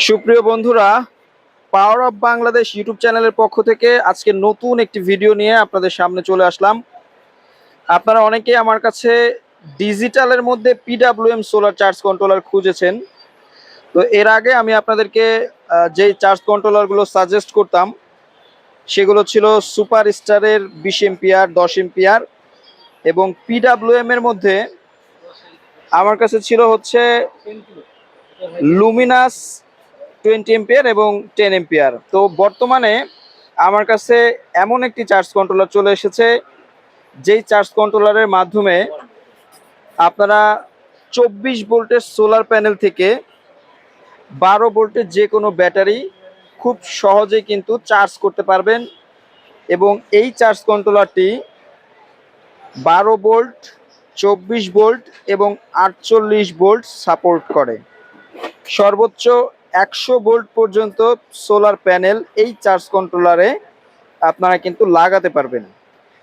সুপ্রিয় বন্ধুরা power of Bangladesh YouTube চ্যানেলের পক্ষ থেকে আজকে নতুন একটি ভিডিও নিয়ে আপনাদের সামনে চলে আসলাম। আপনারা অনেকেই আমার কাছে ডিজিটালের মধ্যে পিডাব্লিউএম সোলার চার্জ কন্ট্রোলার খুঁজেছেন। তো এর আগে আমি আপনাদেরকে যেই চার্জ কন্ট্রোলারগুলো সাজেস্ট করতাম, সেগুলো ছিল সুপার স্টারের বিশ এমপিআর দশ এমপিআর এবং পিডাব্লিউএম এর মধ্যে আমার কাছে ছিল হচ্ছে লুমিনাস টোয়েন্টি এম্পিয়ার এবং টেন এম্পিয়ার। তো বর্তমানে আমার কাছে এমন একটি চার্জ কন্ট্রোলার চলে এসেছে, যেই চার্জ কন্ট্রোলারের মাধ্যমে আপনারা চব্বিশ ভোল্টের সোলার প্যানেল থেকে বারো ভোল্টের যে কোনো ব্যাটারি খুব সহজেই কিন্তু চার্জ করতে পারবেন এবং এই চার্জ কন্ট্রোলারটি বারো ভোল্ট, চব্বিশ ভোল্ট এবং আটচল্লিশ ভোল্ট সাপোর্ট করে। সর্বোচ্চ একশো ভোল্ট পর্যন্ত সোলার প্যানেল এই চার্জ কন্ট্রোলারে আপনারা কিন্তু লাগাতে পারবেন।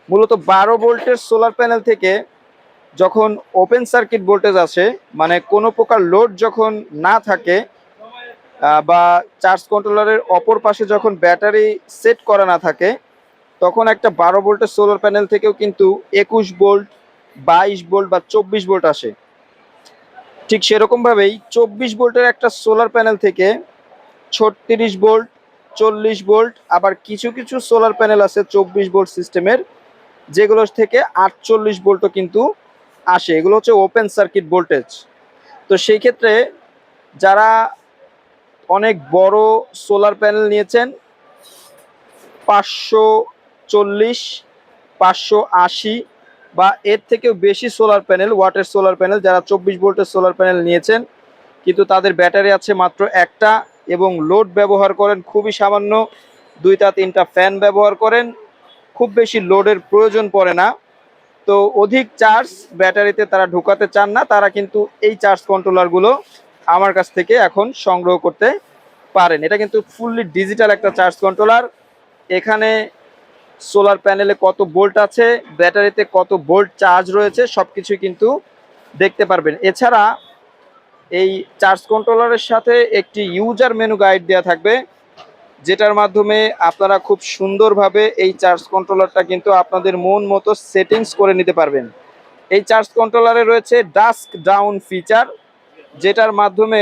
মূলত বারো ভোল্টের সোলার প্যানেল থেকে যখন ওপেন সার্কিট ভোল্টেজ আসে মানে কোনো প্রকার লোড যখন না থাকে বা চার্জ কন্ট্রোলারের অপর পাশে যখন ব্যাটারি সেট করা না থাকে, তখন একটা বারো ভোল্টের সোলার প্যানেল থেকেও কিন্তু একুশ ভোল্ট, বাইশ ভোল্ট বা চব্বিশ ভোল্ট আসে। ঠিক সেরকমভাবেই চব্বিশ ভোল্টের একটা সোলার প্যানেল থেকে ছত্রিশ ভোল্ট চল্লিশ ভোল্ট আবার কিছু কিছু সোলার প্যানেল আছে চব্বিশ ভোল্ট সিস্টেমের, যেগুলো থেকে আটচল্লিশ ভোল্টও কিন্তু আসে। এগুলো হচ্ছে ওপেন সার্কিট ভোল্টেজ তো সেই ক্ষেত্রে যারা অনেক বড় সোলার প্যানেল নিয়েছেন, পাঁচশো চল্লিশ, পাঁচশো আশি বা এর থেকেও বেশি সোলার প্যানেল ওয়াটের সোলার প্যানেল যারা চব্বিশ ভোল্টের সোলার প্যানেল নিয়েছেন, কিন্তু তাদের ব্যাটারি আছে মাত্র একটা এবং লোড ব্যবহার করেন খুবই সামান্য, দুইটা তিনটা ফ্যান ব্যবহার করেন, খুব বেশি লোডের প্রয়োজন পড়ে না। তো অধিক চার্জ ব্যাটারিতে তারা ঢোকাতে চান না, তারা কিন্তু এই চার্জ কন্ট্রোলারগুলো আমার কাছ থেকে এখন সংগ্রহ করতে পারেন। এটা কিন্তু ফুললি ডিজিটাল একটা চার্জ কন্ট্রোলার এখানে সোলার প্যানেলে কত ভোল্ট আছে, ব্যাটারিতে কত ভোল্ট চার্জ রয়েছে সব কিছুই কিন্তু দেখতে পারবেন। এছাড়া এই চার্জ কন্ট্রোলারের সাথে একটি ইউজার মেনু গাইড দেওয়া থাকবে, যেটার মাধ্যমে আপনারা খুব সুন্দরভাবে এই চার্জ কন্ট্রোলারটা কিন্তু আপনাদের মন মতো সেটিংস করে নিতে পারবেন। এই চার্জ কন্ট্রোলারে রয়েছে ডাস্ক ডাউন ফিচার, যেটার মাধ্যমে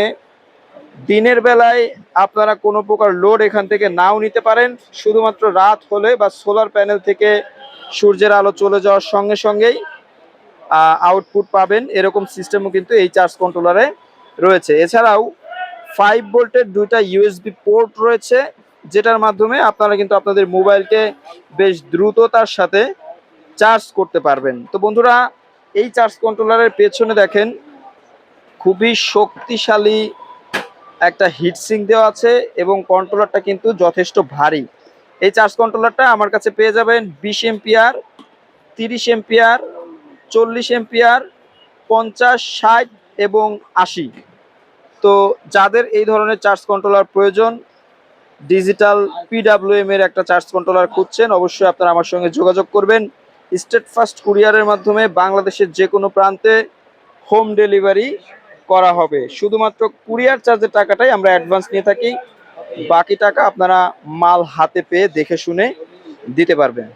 দিনের বেলায় আপনারা কোনো প্রকার লোড এখান থেকে নাও নিতে পারেন। শুধুমাত্র রাত হলে বা সোলার প্যানেল থেকে সূর্যের আলো চলে যাওয়ার সঙ্গে সঙ্গেই আউটপুট পাবেন। এরকম সিস্টেমও কিন্তু এই চার্জ কন্ট্রোলারে রয়েছে। এছাড়াও ফাইভ ভোল্টের দুইটা ইউএসবি পোর্ট রয়েছে, যেটার মাধ্যমে আপনারা কিন্তু আপনাদের মোবাইলকে বেশ দ্রুততার সাথে চার্জ করতে পারবেন। তো বন্ধুরা, এই চার্জ কন্ট্রোলারের পেছনে দেখেন, খুবই শক্তিশালী একটা হিটসিং দেওয়া আছে এবং কন্ট্রোলারটা কিন্তু যথেষ্ট ভারী। এই চার্জ কন্ট্রোলারটা আমার কাছে পেয়ে যাবেন বিশ এমপিআর তিরিশ এমপিআর চল্লিশ এমপিআর পঞ্চাশ, ষাট এবং আশি। তো যাদের এই ধরনের চার্জ কন্ট্রোলার প্রয়োজন ডিজিটাল পিডাব্লিউএম এর একটা চার্জ কন্ট্রোলার খুঁজছেন, অবশ্যই আপনারা আমার সঙ্গে যোগাযোগ করবেন। স্টেট ফার্স্ট কুরিয়ারের মাধ্যমে বাংলাদেশের যে কোনো প্রান্তে হোম ডেলিভারি করা হবে। শুধুমাত্র কুরিয়ার চার্জের টাকাটাই আমরা অ্যাডভান্স নিয়ে থাকি। বাকি টাকা আপনারা মাল হাতে পেয়ে দেখে শুনে দিতে পারবেন।